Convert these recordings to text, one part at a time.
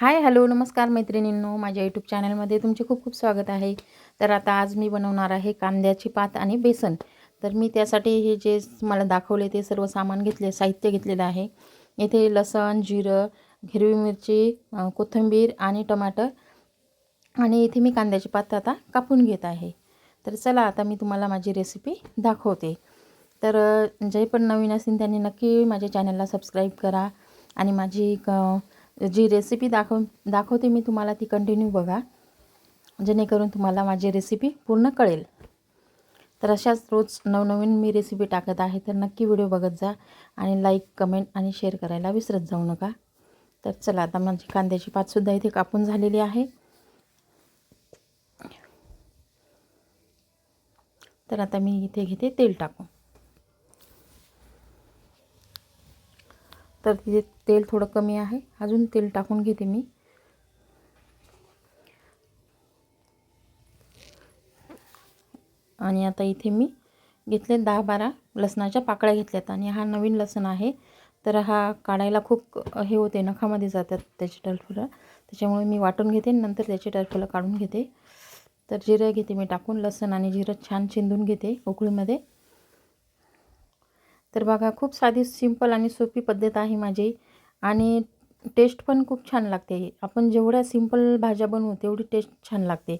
Hi hello नमस्कार मैत्रिणींनो. माझ्या यूट्यूब चॅनलमध्ये तुमचे खूप खूप स्वागत आहे. तर आता आज मी बनवणार आहे कांद्याची पात आणि बेसन. तर मी त्यासाठी हे जे मला दाखवले ते सर्व सामान घेतले साहित्य घेतलेलं आहे. येथे लसण जिरं हिरवी मिरची कोथिंबीर आणि टमाटर. आणि इथे मी कांद्याची पात आता कापून घेत आहे. तर चला आता मी तुम्हाला माझी रेसिपी दाखवते. तर जे पण नवीन असतील त्यांनी नक्की माझ्या चॅनलला सबस्क्राईब करा. आणि माझी क जी रेसिपी दाखव दाखवते मी तुम्हाला ती कंटिन्यू बघा. जेणेकरून तुम्हाला माझी रेसिपी पूर्ण कळेल. तर अशाच रोज नवनवीन मी रेसिपी टाकत आहे तर नक्की व्हिडिओ बघत जा आणि लाईक कमेंट आणि शेअर करायला विसरत जाऊ नका. तर चला आता माझी कांद्याची पातसुद्धा इथे कापून झालेली आहे. तर आता मी इथे घेते तेल टाकू तर तिथे तेल थोडं कमी आहे. अजून तेल टाकून घेते मी. आणि आता इथे मी घेतले दहा बारा लसणाच्या पाकळ्या घेतल्यात आणि हा नवीन लसण आहे. तर हा काढायला खूप हे होते नखामध्ये जातात त्याची टरफुलं. त्याच्यामुळे मी वाटून घेते नंतर त्याची टरफुलं काढून घेते. तर जिरं घेते मी टाकून लसण आणि जिरं छान शिंदून घेते उकळीमध्ये. तर बघा खूप साधी सिंपल आणि सोपी पद्धत आहे माझी. आणि टेस्ट पण खूप छान लागते. आपण जेवढ्या सिंपल भाज्या बनवू तेवढी टेस्ट छान लागते.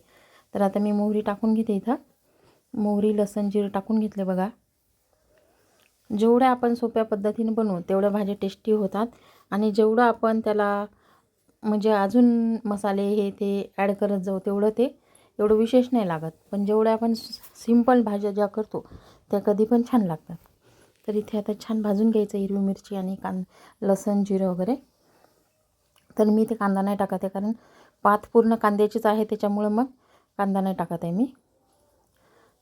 तर आता मी मोहरी टाकून घेते इथं. मोहरी लसण जिरं टाकून घेतले बघा. जेवढ्या आपण सोप्या पद्धतीने बनवू तेवढ्या भाज्या टेस्टी होतात. आणि जेवढं आपण त्याला म्हणजे अजून मसाले हे ते ॲड करत जाऊ तेवढं ते एवढं विशेष नाही लागत. पण जेवढ्या आपण सिंपल भाज्या ज्या करतो त्या कधी पण छान लागतात. तर इथे आता छान भाजून घ्यायचं हिरवी मिरची आणि कां लसण जिरं वगैरे. तर मी इथे कांदा नाही टाकत आहे कारण पात पूर्ण कांद्याचीच आहे त्याच्यामुळं मग कांदा नाही टाकत आहे मी.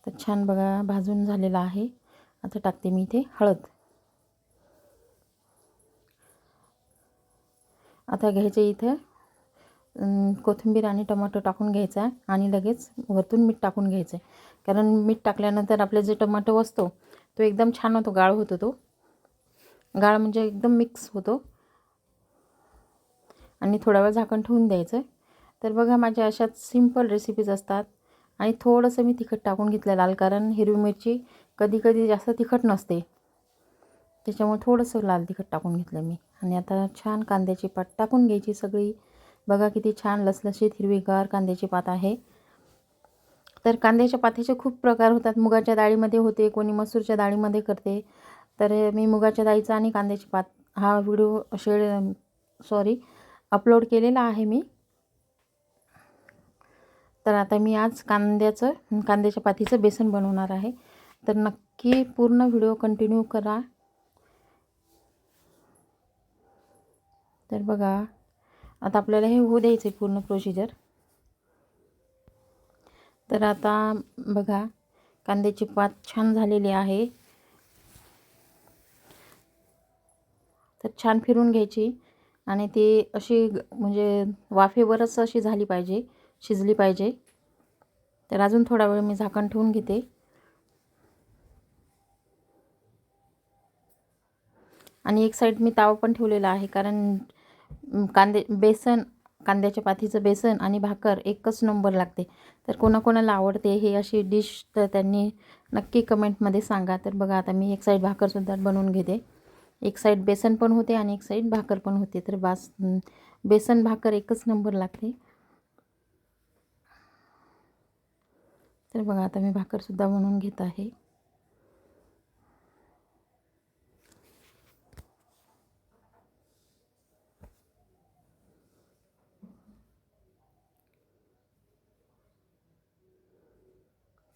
तर छान बघा भाजून झालेला आहे. आता टाकते मी इथे हळद. आता घ्यायचे इथे कोथिंबीर आणि टमाटो टाकून घ्यायचा आहे आणि लगेच वरतून मीठ टाकून घ्यायचं आहे. कारण मीठ टाकल्यानंतर आपले जे टमाटो असतो तो एकदम छान होतो गाळ होतो तो. गाळ म्हणजे एकदम मिक्स होतो. आणि थोडा वेळ झाकण ठेवून द्यायचं तर बघा माझ्या अशाच सिंपल रेसिपीज असतात. आणि थोडंसं मी तिखट टाकून घेतलं लाल कारण हिरवी मिरची कधी कधी जास्त तिखट नसते. त्याच्यामुळे थोडंसं लाल तिखट टाकून घेतलं मी. आणि आता छान कांद्याची पात टाकून घ्यायची सगळी. बघा किती छान लसलशीत हिरवीगार कांद्याची पात आहे. तर कांद्याच्या पातीचे खूप प्रकार होतात. मुगाच्या डाळीमध्ये होते कोणी मसूरच्या डाळीमध्ये करते. तर मी मुगाच्या डाळीचा आणि कांद्याची पात हा व्हिडिओ शेड सॉरी अपलोड केलेला आहे मी. तर आता मी आज कांद्याचं कांद्याच्या पातीचं बेसन बनवणार आहे. तर नक्की पूर्ण व्हिडिओ कंटिन्यू करा. तर बघा आता आपल्याला हे होऊ द्यायचं आहे पूर्ण प्रोसिजर. तर आता बघा कांद्याची पात छान झालेली आहे. तर छान फिरून घ्यायची आणि ती अशी म्हणजे वाफेवरच अशी झाली पाहिजे शिजली पाहिजे. तर अजून थोडा वेळ मी झाकण ठेवून घेते. आणि एक साईड मी तावा पण ठेवलेला आहे कारण कांदे बेसन कांद्याच्या पाथीचं बेसन आणि भाकर एकच नंबर लागते. तर कोणाकोणाला आवडते हे अशी डिश तर त्यांनी नक्की कमेंटमध्ये सांगा. तर बघा आता मी एक साईड भाकरसुद्धा बनवून घेते. एक साईड बेसन पण होते आणि एक साईड भाकर पण होते. तर बास बेसन भाकर एकच नंबर लागते. तर बघा आता मी भाकरसुद्धा बनवून घेत आहे.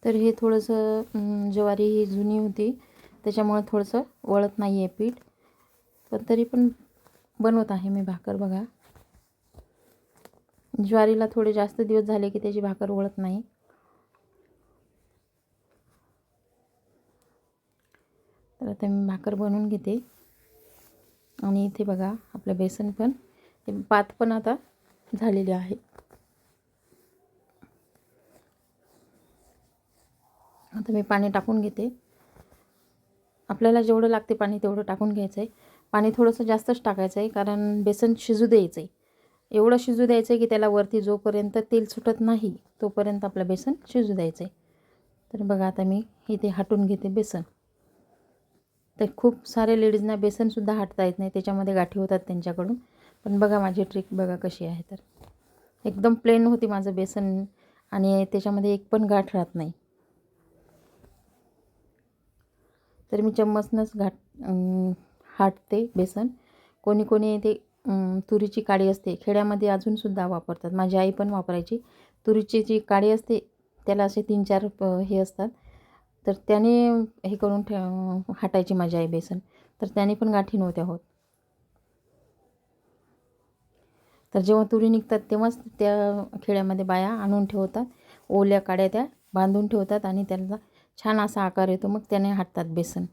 तर हे थोडंसं ज्वारी ही जुनी होती. त्याच्यामुळं थोडंसं वळत नाही आहे पीठ. पण तरी पण बनवत आहे मी भाकर बघा. ज्वारीला थोडे जास्त दिवस झाले की त्याची भाकर वळत नाही. तर आता मी भाकर बनवून घेते. आणि इथे बघा आपलं बेसन पण पात पण आता झालेले आहे. आता मी पाणी टाकून घेते. आपल्याला जेवढं लागते पाणी तेवढं टाकून घ्यायचं आहे पाणी थोडंसं जास्तच टाकायचं आहे कारण बेसन शिजू द्यायचं आहे एवढं शिजू द्यायचं आहे की त्याला वरती जोपर्यंत तेल सुटत नाही तोपर्यंत आपलं बेसन शिजू द्यायचं आहे तर बघा आता मी इथे हाटून घेते बेसन. तर खूप सारे लेडीजना बेसनसुद्धा हाटता येत नाही त्याच्यामध्ये गाठी होतात त्यांच्याकडून. पण बघा माझी ट्रिक बघा कशी आहे तर. एकदम प्लेन होती माझं बेसन आणि त्याच्यामध्ये एक पण गाठ राहत नाही. तर मी चम्मचनंच घाट हाटते बेसन. कोणी कोणी ते तुरीची काडी असते खेड्यामध्ये अजूनसुद्धा वापरतात. माझी आई पण वापरायची. तुरीची जी काडी असते त्याला असे तीन चार हे असतात. तर त्याने हे करून ठे हाटायची माझी आई बेसन. तर त्याने पण गाठी नव्हत्या होत. तर जेव्हा तुरी निघतात तेव्हाच त्या खेड्यामध्ये बाया आणून ठेवतात. ओल्या काड्या त्या बांधून ठेवतात आणि त्यांना छान असा आकार येतो. मग त्याने हाटतात बेसन.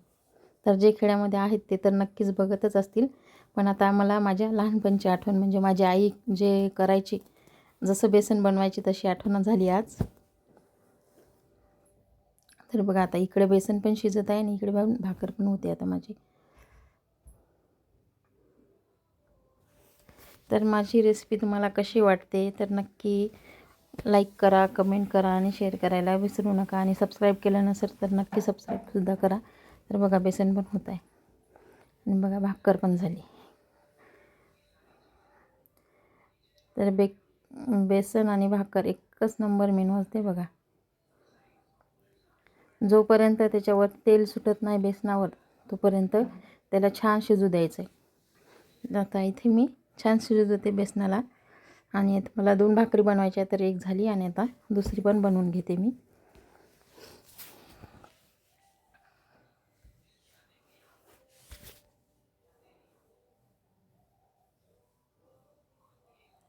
तर जे खेड्यामध्ये आहेत ते तर नक्कीच बघतच असतील. पण आता मला माझ्या लहानपणची आठवण म्हणजे माझी आई जे करायची जसं बेसन बनवायची तशी आठवण झाली आज. तर बघा आता इकडे बेसन पण शिजत आहे आणि इकडे भाकर पण होते आता माझी. तर माझी रेसिपी तुम्हाला कशी वाटते? तर नक्की लाईक करा कमेंट करा आणि शेअर करायला विसरू नका. आणि सबस्क्राईब केलं नसेल तर नक्की सबस्क्राईबसुद्धा करा. तर बघा बेसन पण होत आहे. आणि बघा भाकर पण झाली. तर बे बेसन आणि भाकर एकच नंबर मेनू असते बघा. जोपर्यंत त्याच्यावर तेल सुटत नाही बेसनावर तोपर्यंत त्याला छान शिजू द्यायचं आहे आता इथे मी छान शिजू देते बेसनाला. आणि आता मला दोन भाकरी बनवायच्या तर एक झाली आणि आता दुसरी पण बनवून घेते मी.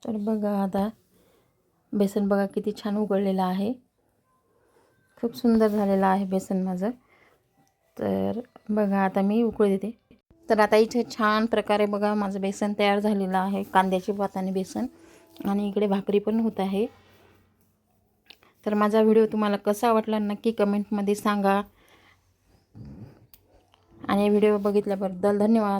तर बघा आता बेसन बघा किती छान उघडलेलं आहे. खूप सुंदर झालेलं आहे बेसन माझं. तर बघा आता मी उकळी देते. तर आता इथे छान प्रकारे बघा माझं बेसन तयार झालेलं आहे कांद्याची भात आणि बेसन. आणि इकडे भाकरी पण होत आहे. तर माझा व्हिडिओ तुम्हाला कसा वाटला नक्की कमेंटमध्ये सांगा. आणि व्हिडिओ बघितल्याबद्दल धन्यवाद.